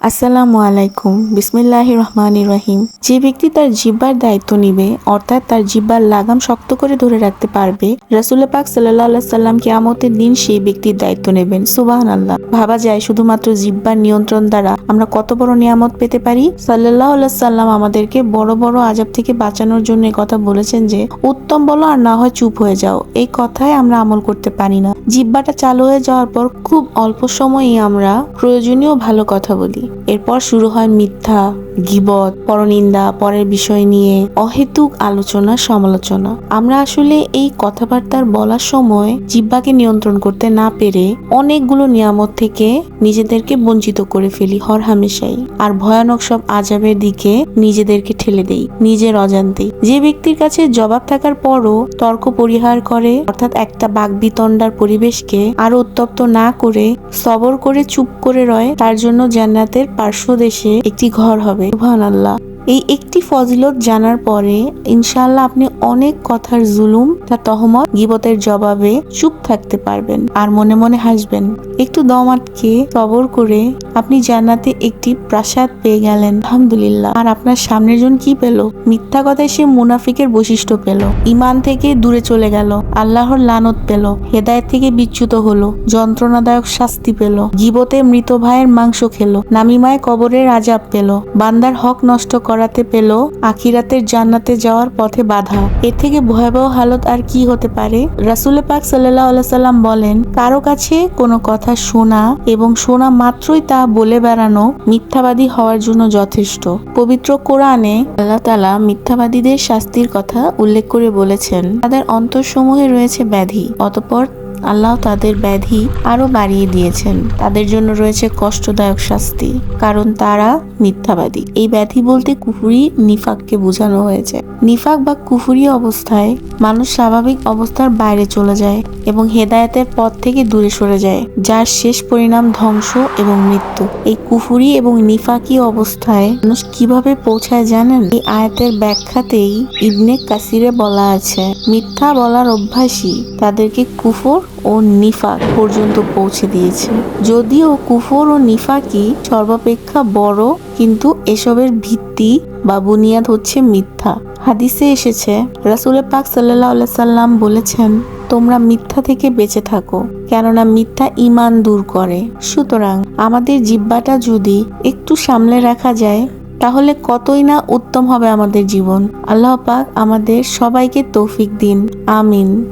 আসসালামু আলাইকুম। বিসমিল্লাহ রহমান রহিম। যে ব্যক্তি তার জিব্বার দায়িত্ব নিবে, অর্থাৎ তার জিব্বার লাগাম শক্ত করে ধরে রাখতে পারবে, রাসুল পাক সাল্লাহ সাল্লাম কিয়ামতের দিন সেই ব্যক্তির দায়িত্ব নেবেন। সুবাহান আল্লাহ ভাবা যায়, শুধুমাত্র জিব্বার নিয়ন্ত্রণ দ্বারা আমরা কত বড় নিয়ামত পেতে পারি? সাল্লাহ সাল্লাম আমাদেরকে বড় বড় আজাব থেকে বাঁচানোর জন্য কথা বলেছেন যে, উত্তম বলো আর না হয় চুপ হয়ে যাও। এই কথায় আমরা আমল করতে পারি না। জিব্বাটা চালু হয়ে যাওয়ার পর খুব অল্প সময়ই আমরা প্রয়োজনীয় ভালো কথা বলি। এরপর শুরু হয় মিথ্যা। গিবত, পরনিন্দা, পরের বিষয় নিয়ে অহেতুক আলোচনা, সমালোচনা। আমরা আসলে এই কথাবার্তার বলার সময় জিব্বাকে নিয়ন্ত্রণ করতে না পেরে অনেকগুলো নিয়ামত থেকে নিজেদেরকে বঞ্চিত করে ফেলি, হর হামেশাই। আর ভয়ানক সব আজাবের দিকে নিজেদেরকে ঠেলে দেই, নিজের অজান্তে। যে ব্যক্তির কাছে জবাব থাকার পরও তর্ক পরিহার করে, অর্থাৎ একটা বাগবিতণ্ডার পরিবেশকে আরও উত্তপ্ত না করে, সবর করে চুপ করে রয়, তার জন্য জান্নাতের পার্শ্ব দেশে একটি ঘর হবে। সুবহান আল্লাহ এই একটি ফজিলত জানার পরে ইনশাল্লাহ আপনি অনেক কথার জুলুম, তার তহমত, গিবতের জবাবে চুপ থাকতে পারবেন আর মনে মনে হাসবেন। একটু দম আটকে সবর করে আপনি জান্নাতে একটি প্রাসাদ পেয়ে গেলেন। আলহামদুলিল্লাহ। আর আপনার সামনের জন কি পেল? মিথ্যা কথায় সে মুনাফিকের বৈশিষ্ট্য পেল। ইমান থেকে দূরে চলে গেল। আল্লাহর লানত পেল। হেদায়েত থেকে বিচ্যুত হলো। যন্ত্রণাদায়ক শাস্তি পেল। গিবতে মৃত ভাইয়ের মাংস খেলো। নামিমায় কবরের আজাব পেল। বান্দার হক নষ্ট করাতে পেল। আখিরাতের জান্নাতে যাওয়ার পথে বাধা। এর থেকে ভয়াবহ হালত আর কি হতে পারে? রাসুল পাক সাল্লাহ সাল্লাম বলেন, কারও কাছে কোনো কথা শোনা এবং শোনা মাত্রই তা বলে বেড়ানো মিথ্যাবাদী হওয়ার জন্য যথেষ্ট। পবিত্র কোরআনে আল্লাহ তালা মিথ্যাবাদীদের শাস্তির কথা উল্লেখ করে বলেছেন। তাদের অন্তরসমূহে রয়েছে ব্যাধি, অতপর আল্লাহ তাদের ব্যাধি আরও বাড়িয়ে দিয়েছেন। তাদের জন্য রয়েছে কষ্টদায়ক শাস্তি, কারণ তারা মিথ্যাবাদী। এই ব্যাধি বলতে কুফুরি নিফাককে বোঝানো হয়েছে। নিফাক বা কুফুরি অবস্থায় মানুষ স্বাভাবিক অবস্থার বাইরে চলে যায় এবং হেদায়েতের পথ থেকে দূরে সরে যায়, যার শেষ পরিণাম ধ্বংস এবং মৃত্যু। এই কুফুরি এবং নিফাকি অবস্থায় মানুষ কীভাবে পৌঁছায় জানেন? এই আয়াতের ব্যাখ্যাতেই ইবনে কাসিরে বলা আছে, মিথ্যা বলার অভ্যাসই তাদেরকে কুফর ও নিফাক পর্যন্ত পৌঁছে দিয়েছে। যদিও কুফর ও নিফাকি সর্বাপেক্ষা বড়, কিন্তু এসবের ভিত্তি বা বুনিয়াদ হচ্ছে মিথ্যা। হাদিসে এসেছে রাসুল পাক সাল্লাহ সাল্লাম বলেছেন, তোমরা মিথ্যা থেকে বেঁচে থাকো, কেননা মিথ্যা ইমান দূর করে। সুতরাং আমাদের জিব্বাটা যদি একটু সামলে রাখা যায়, তাহলে কতই না উত্তম হবে আমাদের জীবন। আল্লাহ পাক আমাদের সবাইকে তৌফিক দিন। আমিন।